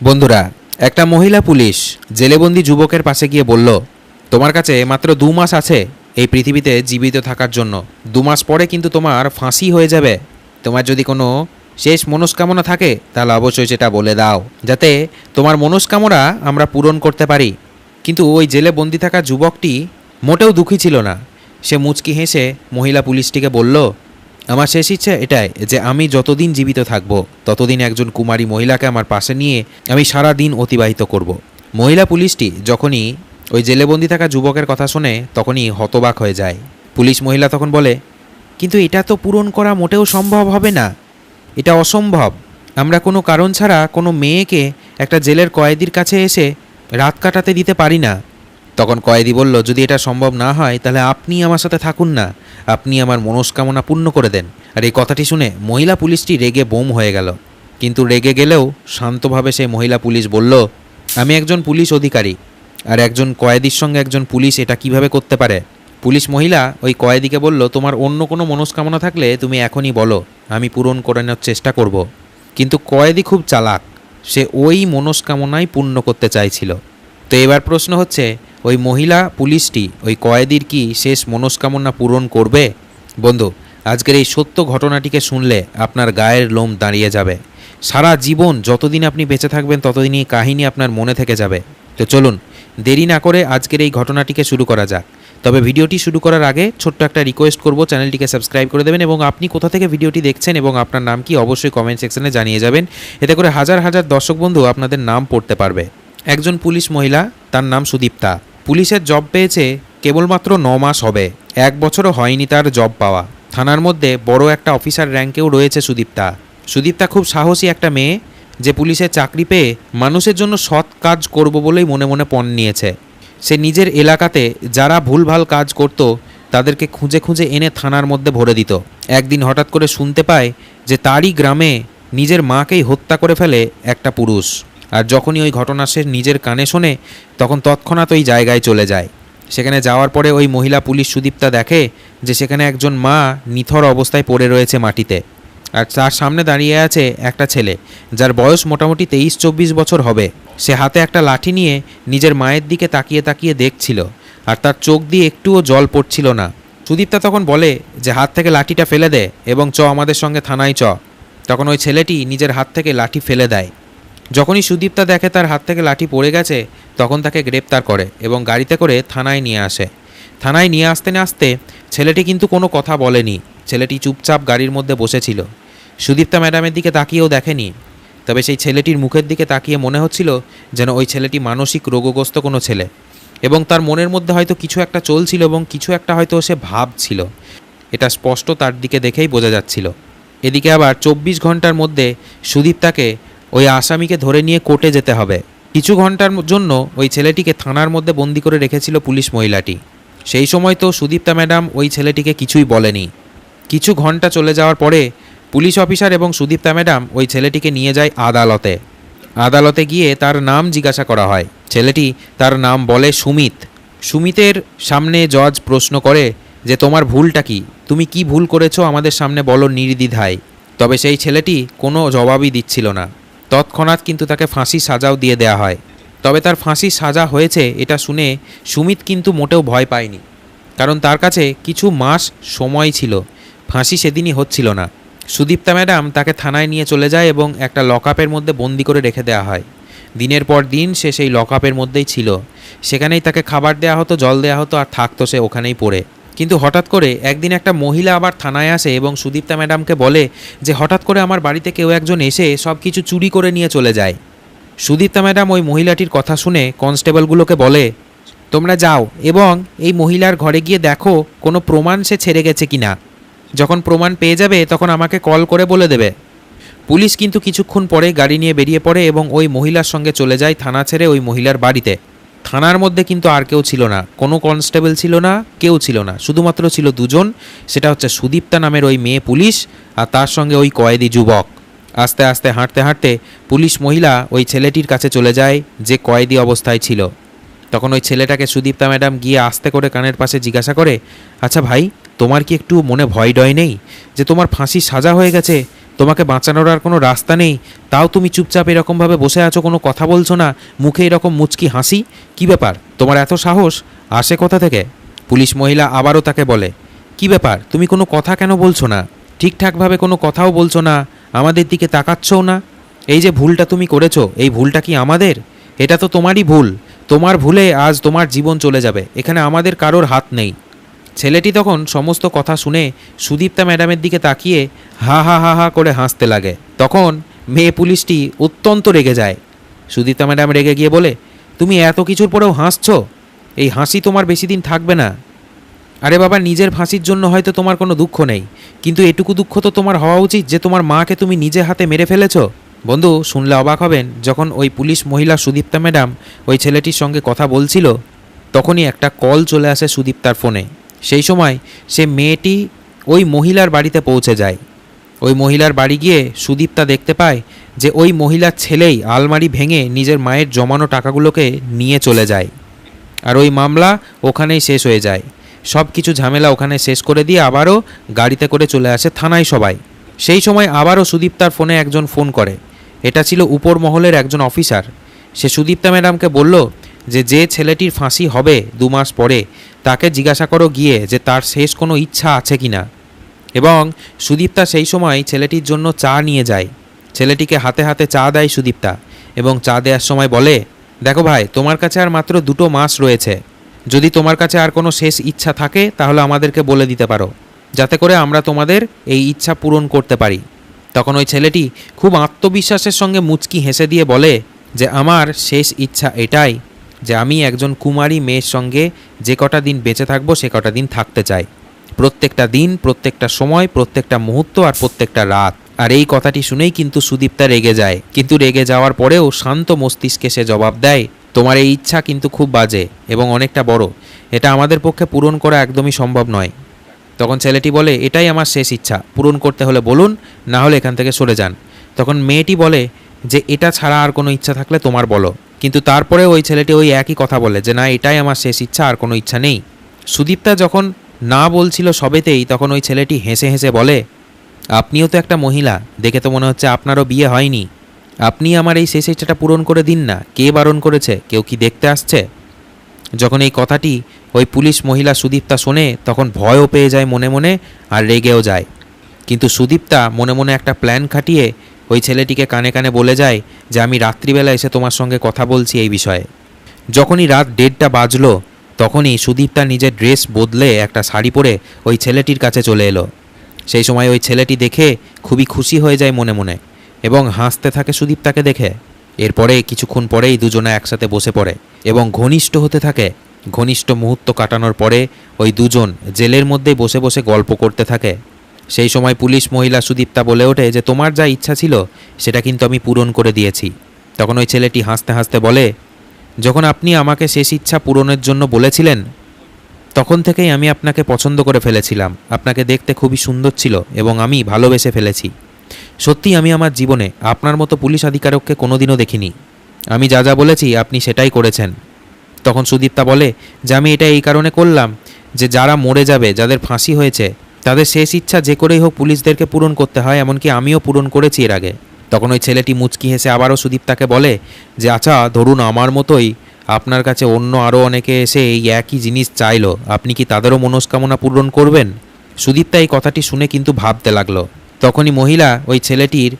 বন্ধুরা, একটা মহিলা পুলিশ জেলেবন্দি যুবকের পাশে গিয়ে বলল, তোমার কাছে মাত্র দু মাস আছে এই পৃথিবীতে জীবিত থাকার জন্য। দু মাস পরে কিন্তু তোমার ফাঁসি হয়ে যাবে। তোমার যদি কোনো শেষ মনস্কামনা থাকে, তাহলে অবশ্যই সেটা বলে দাও, যাতে তোমার মনস্কামনা আমরা পূরণ করতে পারি। কিন্তু ওই জেলে বন্দি থাকা যুবকটি মোটেও দুঃখী ছিল না। সে মুচকি হেসে মহিলা পুলিশটিকে বলল আমার শেষ ইচ্ছে এটাই যে আমি যতদিন জীবিত থাকব, ততদিন একজন কুমারী মহিলাকে আমার পাশে নিয়ে আমি সারা দিন অতিবাহিত করব। মহিলা পুলিশটি যখনই ওই জেলেবন্দি থাকা যুবকের কথা শুনে, তখনই হতবাক হয়ে যায়। পুলিশ মহিলা তখন বলে, কিন্তু এটা তো পূরণ করা মোটেও সম্ভব হবে না। এটা অসম্ভব। আমরা কোনো কারণ ছাড়া কোনো মেয়েকে একটা জেলের কয়েদির কাছে এসে রাত কাটাতে দিতে পারি না। তখন কয়েদি বলল, যদি এটা সম্ভব না হয়, তাহলে আপনি আমার সাথে থাকুন না। আপনি আমার মনস্কামনা পূর্ণ করে দেন। আর এই কথাটি শুনে মহিলা পুলিশটি রেগে বোম হয়ে গেল। কিন্তু রেগে গেলেও শান্তভাবে সেই মহিলা পুলিশ বলল, আমি একজন পুলিশ অধিকারী, আর একজন কয়েদির সঙ্গে একজন পুলিশ এটা কীভাবে করতে পারে? পুলিশ মহিলা ওই কয়েদিকে বলল, তোমার অন্য কোনো মনস্কামনা থাকলে তুমি এখনই বলো, আমি পূরণ করে নেওয়ার চেষ্টা করব। কিন্তু কয়েদি খুব চালাক, সে ওই মনস্কামনাই পূর্ণ করতে চাইছিল। তো এবার প্রশ্ন হচ্ছে ওই মহিলা, পুলিশটি, ওই কয়েদির কি শেষ মনস্কামনা পূরণ করবে? বন্ধু, আজকের এই সত্য ঘটনাটিকে শুনলে আপনার গায়ের লোম দাঁড়িয়ে যাবে। সারা জীবন যতদিন আপনি বেঁচে থাকবেন, ততদিনই কাহিনী আপনার মনে থেকে যাবে। তো চলুন, দেরি না করে আজকের এই ঘটনাটিকে শুরু করা যাক। তবে ভিডিওটি শুরু করার আগে ছোট্ট একটা রিকোয়েস্ট করব, চ্যানেলটিকে সাবস্ক্রাইব করে দেবেন এবং আপনি কোথা থেকে ভিডিওটি দেখছেন এবং আপনার নাম কি, অবশ্যই কমেন্ট সেকশনে জানিয়ে যাবেন। এতে করে হাজার হাজার দর্শক বন্ধু আপনাদের নাম পড়তে পারবে। একজন পুলিশ মহিলা, তার নাম সুদীপ্তা। পুলিশের জব পেয়েছে কেবলমাত্র ন মাস হবে। এক বছরও হয়নি তার জব পাওয়া। থানার মধ্যে বড় একটা অফিসার র্যাঙ্কেও রয়েছে সুদীপ্তা। সুদীপ্তা খুব সাহসী একটা মেয়ে যে পুলিশের চাকরি পেয়ে মানুষের জন্য সৎ কাজ করব বলেই মনে মনে পণ নিয়েছে। সে নিজের এলাকাতে যারা ভুলভাল কাজ করত তাদেরকে খুঁজে খুঁজে এনে থানার মধ্যে ভরে দিত। একদিন হঠাৎ করে শুনতে পায় যে তারই গ্রামে নিজের মাকেই হত্যা করে ফেলে একটা পুরুষ। আর যখনই ওই ঘটনা সে নিজের কানে শোনে, তখন তৎক্ষণাৎ ওই জায়গায় চলে যায়। সেখানে যাওয়ার পরে ওই মহিলা পুলিশ সুদীপ্তা দেখে যে সেখানে একজন মা নিথর অবস্থায় পড়ে রয়েছে মাটিতে। আর তার সামনে দাঁড়িয়ে আছে একটা ছেলে, যার বয়স মোটামুটি তেইশ চব্বিশ বছর হবে। সে হাতে একটা লাঠি নিয়ে নিজের মায়ের দিকে তাকিয়ে তাকিয়ে দেখছিল, আর তার চোখ দিয়ে একটুও জল পড়ছিল না। সুদীপ্তা তখন বলে যে, হাত থেকে লাঠিটা ফেলে দে এবং চ আমাদের সঙ্গে থানায় চ। তখন ওই ছেলেটি নিজের হাত থেকে লাঠি ফেলে দেয়। যখনই সুদীপ্তা দেখে তার হাত থেকে লাঠি পড়ে গেছে, তখন তাকে গ্রেপ্তার করে এবং গাড়িতে করে থানায় নিয়ে আসে। থানায় নিয়ে আসতে না আসতে ছেলেটি কিন্তু কোনো কথা বলেনি। ছেলেটি চুপচাপ গাড়ির মধ্যে বসেছিল। সুদীপ্তা ম্যাডামের দিকে তাকিয়েও দেখেনি। তবে সেই ছেলেটির মুখের দিকে তাকিয়ে মনে হচ্ছিল যেন ওই ছেলেটি মানসিক রোগগ্রস্ত কোনো ছেলে। এবং তার মনের মধ্যে হয়তো কিছু একটা চলছিল এবং কিছু একটা হয়তো সে ভাবছিল। এটা স্পষ্ট তার দিকে দেখেই বোঝা যাচ্ছিল। এদিকে আবার চব্বিশ ঘণ্টার মধ্যে সুদীপ্তাকে ওই আসামিকে ধরে নিয়ে কোর্টে যেতে হবে। কিছু ঘণ্টার জন্য ওই ছেলেটিকে থানার মধ্যে বন্দি করে রেখেছিল পুলিশ মহিলাটি। সেই সময় তো সুদীপ্তা ম্যাডাম ওই ছেলেটিকে কিছুই বলেনি। কিছু ঘণ্টা চলে যাওয়ার পরে পুলিশ অফিসার এবং সুদীপ্তা ম্যাডাম ওই ছেলেটিকে নিয়ে যায় আদালতে। আদালতে গিয়ে তার নাম জিজ্ঞাসা করা হয়। ছেলেটি তার নাম বলে সুমিত। সুমিতের সামনে জজ প্রশ্ন করে যে, তোমার ভুলটা কি? তুমি কি ভুল করেছ আমাদের সামনে বলো নির্দ্বিধায়। তবে সেই ছেলেটি কোনো জবাবই দিচ্ছিল না। তৎক্ষণাৎ কিন্তু তাকে ফাঁসি সাজাও দিয়ে দেওয়া হয়। তবে তার ফাঁসি সাজা হয়েছে এটা শুনে সুমিত কিন্তু মোটেও ভয় পায়নি। কারণ তার কাছে কিছু মাস সময় ছিল। ফাঁসি সেদিনই হচ্ছিল না। সুদীপ্তা ম্যাডাম তাকে থানায় নিয়ে চলে যায় এবং একটা লকআপের মধ্যে বন্দি করে রেখে দেওয়া হয়। দিনের পর দিন সে সেই লকআপের মধ্যেই ছিল। সেখানেই তাকে খাবার দেওয়া হতো, জল দেওয়া হতো আর থাকতো সে ওখানেই পড়ে। কিন্তু হঠাৎ করে একদিন একটা মহিলা আবার থানায় আসে এবং সুদীপ্তা ম্যাডামকে বলে যে হঠাৎ করে আমার বাড়িতে কেউ একজন এসে সব কিছু চুরি করে নিয়ে চলে যায়। সুদীপ্তা ম্যাডাম ওই মহিলাটির কথা শুনে কনস্টেবলগুলোকে বলে, তোমরা যাও এবং এই মহিলার ঘরে গিয়ে দেখো কোনো প্রমাণ সে ছেড়ে গেছে কিনা। যখন প্রমাণ পেয়ে যাবে তখন আমাকে কল করে বলে দেবে। পুলিশ কিন্তু কিছুক্ষণ পরে গাড়ি নিয়ে বেরিয়ে পড়ে এবং ওই মহিলার সঙ্গে চলে যায় থানা ছেড়ে ওই মহিলার বাড়িতে। থানার মধ্যে কিন্তু আর কেউ ছিল না। কোনো কনস্টেবল ছিল না, কেউ ছিল না। শুধুমাত্র ছিল দুজন, সেটা হচ্ছে সুদীপ্তা নামের ওই মেয়ে পুলিশ আর তার সঙ্গে ওই কয়েদি যুবক। আস্তে আস্তে, হাঁটতে হাঁটতে পুলিশ মহিলা ওই ছেলেটির কাছে চলে যায়, যে কয়েদি অবস্থায় ছিল। তখন ওই ছেলেটাকে সুদীপ্তা ম্যাডাম গিয়ে আস্তে করে কানের পাশে জিজ্ঞাসা করে আচ্ছা ভাই, তোমার কি একটু মনে ভয় ডয় নেই? যে তোমার ফাঁসি সাজা হয়ে গেছে তোমাকে বাঁচানোর আর কোনো রাস্তা নেই। তাও তুমি চুপচাপ এরকমভাবে বসে আছো, কোনো কথা বলছো না। মুখে এরকম মুচকি হাসি? কি ব্যাপার? তোমার এত সাহস? আসে কোথা থেকে? পুলিশ মহিলা আবারও তাকে বলে, কি ব্যাপার? তুমি কোনো কথা কেন বলছো না? ঠিকঠাকভাবে কোনো কথাও বলছো না? আমাদের দিকে তাকাচ্ছও না? এই যে ভুলটা তুমি করেছ, এই ভুলটা কি আমাদের? এটা তো তোমারই ভুল। তোমার ভুলে আজ তোমার জীবন চলে যাবে। এখানে আমাদের কারোর হাত নেই। ছেলেটি তখন সমস্ত কথা শুনে সুদীপ্তা ম্যাডামের দিকে তাকিয়ে হা হা হা হা করে হাসতে লাগে। তখন মেয়ে পুলিশটি অত্যন্ত রেগে যায়। সুদীপ্তা ম্যাডাম রেগে গিয়ে বলে, তুমি এত কিছুর পরেও হাসছো? এই হাসি তোমার বেশি দিন থাকবে না। আরে বাবা, নিজের ফাঁসির জন্য হয়তো তোমার কোনো দুঃখ নেই। কিন্তু এটুকু দুঃখ তো তোমার হওয়া উচিত যে তোমার মাকে তুমি নিজে হাতে মেরে ফেলেছো। বন্ধু, শুনলে অবাক হবেন, যখন ওই পুলিশ মহিলা সুদীপ্তা ম্যাডাম ওই ছেলেটির সঙ্গে কথা বলছিল, তখনই একটা কল চলে আসে সুদীপ্তার ফোনে। সেই সময় সে মেয়েটি ওই মহিলার বাড়িতে পৌঁছে যায়। ওই মহিলার বাড়ি গিয়ে সুদীপ্তা দেখতে পায় যে ওই মহিলার ছেলেই আলমারি ভেঙে নিজের মায়ের জমানো টাকাগুলোকে নিয়ে চলে যায়। আর ওই মামলা ওখানেই শেষ হয়ে যায়। সব কিছু ঝামেলা ওখানে শেষ করে দিয়ে আবারও গাড়িতে করে চলে আসে থানায় সবাই। সেই সময় আবারও সুদীপ্তার ফোনে একজন ফোন করে। এটা ছিল উপর মহলের একজন অফিসার। সে সুদীপ্তা ম্যাডামকে বলল যে যে ছেলেটির ফাঁসি হবে দু মাস পরে, তাকে জিজ্ঞাসা করো গিয়ে যে তার শেষ কোনো ইচ্ছা আছে কি না। এবং সুদীপ্তা সেই সময় ছেলেটির জন্য চা নিয়ে যায়। ছেলেটিকে হাতে হাতে চা দেয় সুদীপ্তা এবং চা দেওয়ার সময় বলে, দেখো ভাই, তোমার কাছে আর মাত্র দুটো মাস রয়েছে। যদি তোমার কাছে আর কোনো শেষ ইচ্ছা থাকে, তাহলে আমাদেরকে বলে দিতে পারো। যাতে করে আমরা তোমাদের এই ইচ্ছা পূরণ করতে পারি। তখন ওই ছেলেটি খুব আত্মবিশ্বাসের সঙ্গে মুচকি হেসে দিয়ে বলে যে, আমার শেষ ইচ্ছা এটাই। যে আমি একজন কুমারী মেয়ের সঙ্গে যে কটা দিন বেঁচে থাকব, সে কটা দিন থাকতে চাই। প্রত্যেকটা দিন, প্রত্যেকটা সময়, প্রত্যেকটা মুহূর্ত আর প্রত্যেকটা রাত। আর এই কথাটি শুনেই কিন্তু সুদীপ্তা রেগে যায়। কিন্তু রেগে যাওয়ার পরেও শান্ত মস্তিষ্কে সে জবাব দেয়, তোমার এই ইচ্ছা কিন্তু খুব বাজে এবং অনেকটা বড়। এটা আমাদের পক্ষে পূরণ করা একদমই সম্ভব নয়। তখন ছেলেটি বলে, এটাই আমার শেষ ইচ্ছা। পূরণ করতে হলে বলুন, না হলে এখান থেকে সরে যান। তখন মেয়েটি বলে, যে এটা ছাড়া আর কোনো ইচ্ছা থাকলে তোমার বলো। কিন্তু তারপরে ওই ছেলেটি ওই একই কথা বলে যে, না, এটাই আমার শেষ ইচ্ছা, আর কোনো ইচ্ছা নেই। সুদীপ্তা যখন না বলছিল সবেতেই, তখন ওই ছেলেটি হেসে হেসে বলে, আপনিও তো একটা মহিলা, দেখে তো মনে হচ্ছে আপনারও বিয়ে হয়নি। আপনি আমার এই শেষ ইচ্ছাটা পূরণ করে দিন না, কে বারণ করেছে, কেউ কি দেখতে আসছে? যখন এই কথাটি ওই পুলিশ মহিলা সুদীপ্তা শোনে, তখন ভয়ও পেয়ে যায় মনে মনে আর রেগেও যায়। কিন্তু সুদীপ্তা মনে মনে একটা প্ল্যান খাটিয়ে ওই ছেলেটিকে কানে কানে বলে যায় যে আমি রাত্রিবেলা এসে তোমার সঙ্গে কথা বলছি এই বিষয়ে। যখনই রাত দেড়টা বাজলো, তখনই সুদীপ তার নিজের ড্রেস বদলে একটা শাড়ি পরে ওই ছেলেটির কাছে চলে এলো। সেই সময় ওই ছেলেটি দেখে খুবই খুশি হয়ে যায় মনে মনে এবং হাসতে থাকে সুদীপ্তাকে দেখে। এরপরে কিছুক্ষণ পরেই দুজনে একসাথে বসে পড়ে এবং ঘনিষ্ঠ হতে থাকে। ঘনিষ্ঠ মুহূর্ত কাটানোর পরে ওই দুজন জেলের মধ্যেই বসে বসে গল্প করতে থাকে। সেই সময় পুলিশ মহিলা সুদীপ্তা বলে ওঠে যে, তোমার যা ইচ্ছা ছিল, সেটা কিন্তু আমি পূরণ করে দিয়েছি। তখন ওই ছেলেটি হাসতে হাসতে বলে, যখন আপনি আমাকে শেষ ইচ্ছা পূরণের জন্য বলেছিলেন, তখন থেকেই আমি আপনাকে পছন্দ করে ফেলেছিলাম। আপনাকে দেখতে খুবই সুন্দর ছিল এবং আমি ভালোবেসে ফেলেছি। সত্যি আমি আমার জীবনে আপনার মতো পুলিশ আধিকারককে কোনোদিনও দেখিনি। আমি যা যা বলেছি, আপনি সেটাই করেছেন। তখন সুদীপ্তা বলে, যে, আমি এটা এই কারণে করলাম যে, যারা মরে যাবে, যাদের ফাঁসি হয়েছে তাদের শেষ ইচ্ছা যে করেই হোক পুলিশদেরকে পূরণ করতে হয়, এমনকি আমিও পূরণ করেছি এর আগে। তখন ওই ছেলেটি মুচকি হেসে আবারও সুদীপ্তাকে বলে, যে আচ্ছা ধরুন আমার মতোই আপনার কাছে অন্য আরও অনেকে এসে এই একই জিনিস চাইলো, আপনি কি তাদেরও মনস্কামনা পূরণ করবেন? সুদীপ্তা এই কথাটি শুনে কিন্তু ভাবতে লাগল। তখনই মহিলা ওই ছেলেটির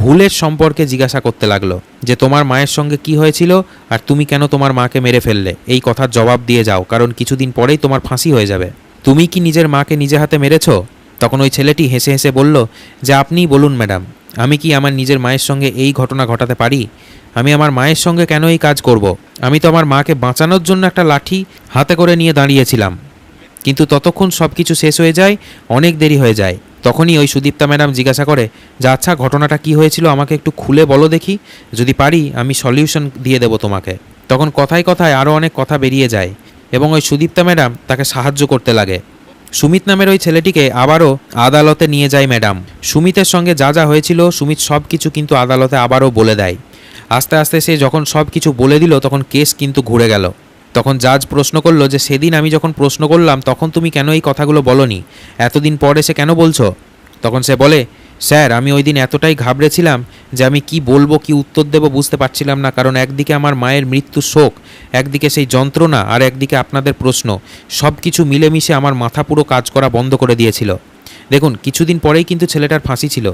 ভুলের সম্পর্কে জিজ্ঞাসা করতে লাগল, যে তোমার মায়ের সঙ্গে কি হয়েছিল আর তুমি কেন তোমার মাকে মেরে ফেললে? এই কথার জবাব দিয়ে যাও, কারণ কিছুদিন পরেই তোমার ফাঁসি হয়ে যাবে। তুমি কি নিজের মাকে নিজে হাতে মেরেছ? তখন ওই ছেলেটি হেসে হেসে বলল, যে আপনিই বলুন, ম্যাডাম। আমি কি আমার নিজের মায়ের সঙ্গে এই ঘটনা ঘটাতে পারি? আমি আমার মায়ের সঙ্গে কেন এই কাজ করব। আমি তো আমার মাকে বাঁচানোর জন্য একটা লাঠি হাতে করে নিয়ে দাঁড়িয়েছিলাম। কিন্তু ততক্ষণ সব কিছু শেষ হয়ে যায়, অনেক দেরি হয়ে যায়। তখনই ওই সুদীপ্তা ম্যাডাম জিজ্ঞাসা করে, যে আচ্ছা ঘটনাটা কি হয়েছিল আমাকে একটু খুলে বলো দেখি। যদি পারি, আমি সলিউশন দিয়ে দেবো তোমাকে। তখন কথায় কথায় আরও অনেক কথা বেরিয়ে যায়। এবং ওই সুদীপ্তা ম্যাডাম তাকে সাহায্য করতে লাগে। সুমিত নামের ওই ছেলেটিকে আবারও আদালতে নিয়ে যায় ম্যাডাম। সুমিতের সঙ্গে যা যা হয়েছিল, সুমিত সব কিছু কিন্তু আদালতে আবারও বলে দেয়। আস্তে আস্তে সে যখন সব কিছু বলে দিল, তখন কেস কিন্তু ঘুরে গেল। তখন জাজ প্রশ্ন করল যে, সেদিন আমি যখন প্রশ্ন করলাম, তখন তুমি কেন এই কথাগুলো বলনি? এতদিন পরে সে কেন বলছো? তখন সে বলে স্যার, আমি ওই দিন এতটাই ঘাবড়েছিলাম যে আমি কি বলব, কি উত্তর দেবো বুঝতে পারছিলাম না, কারণ একদিকে আমার মায়ের মৃত্যুর শোক, একদিকে সেই যন্ত্রণা, আর একদিকে আপনাদের প্রশ্ন। সব কিছু মিলেমিশে আমার মাথা পুরো কাজ করা বন্ধ করে দিয়েছিল। দেখুন, কিছুদিন পরেই কিন্তু ছেলেটার ফাঁসি ছিল।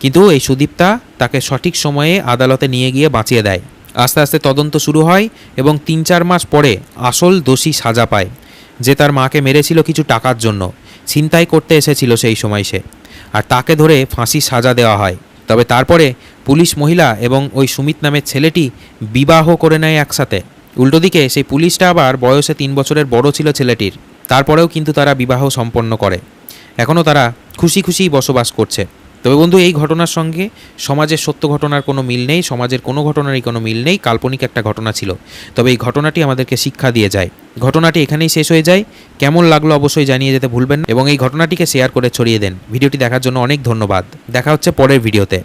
কিন্তু এই সুদীপ্তা তাকে সঠিক সময়ে আদালতে নিয়ে গিয়ে বাঁচিয়ে দেয়। আস্তে আস্তে তদন্ত শুরু হয় এবং তিন চার মাস পরে আসল দোষী সাজা পায়। যে তার মাকে মেরেছিল কিছু টাকার জন্য। ছিনতাই করতে এসেছিল সেই সময় সে। আর তাকে ধরে ফাঁসি সাজা দেওয়া হয়। তবে তারপরে পুলিশ মহিলা এবং ওই সুমিত নামের ছেলেটি বিবাহ করে নেয় একসাথে। উল্টো দিকে সেই পুলিশটা আবার বয়সে তিন বছরের বড় ছিল ছেলেটির। তারপরেও কিন্তু তারা বিবাহ সম্পন্ন করে। এখনও তারা খুশি খুশি বসবাস করছে। তবে বন্ধু, এই ঘটনার সঙ্গে সমাজের সত্য ঘটনার কোনো মিল নেই, সমাজের কোনো ঘটনারই কোনো মিল নেই, কাল্পনিক একটা ঘটনা ছিল। তবে এই ঘটনাটি আমাদেরকে শিক্ষা দিয়ে যায়। ঘটনাটি এখানেই শেষ হয়ে যায়। কেমন লাগল অবশ্যই জানিয়ে যেতে ভুলবেন এবং এই ঘটনাটিকে শেয়ার করে ছড়িয়ে দেন। ভিডিওটি দেখার জন্য অনেক ধন্যবাদ। দেখা হচ্ছে পরের ভিডিওতে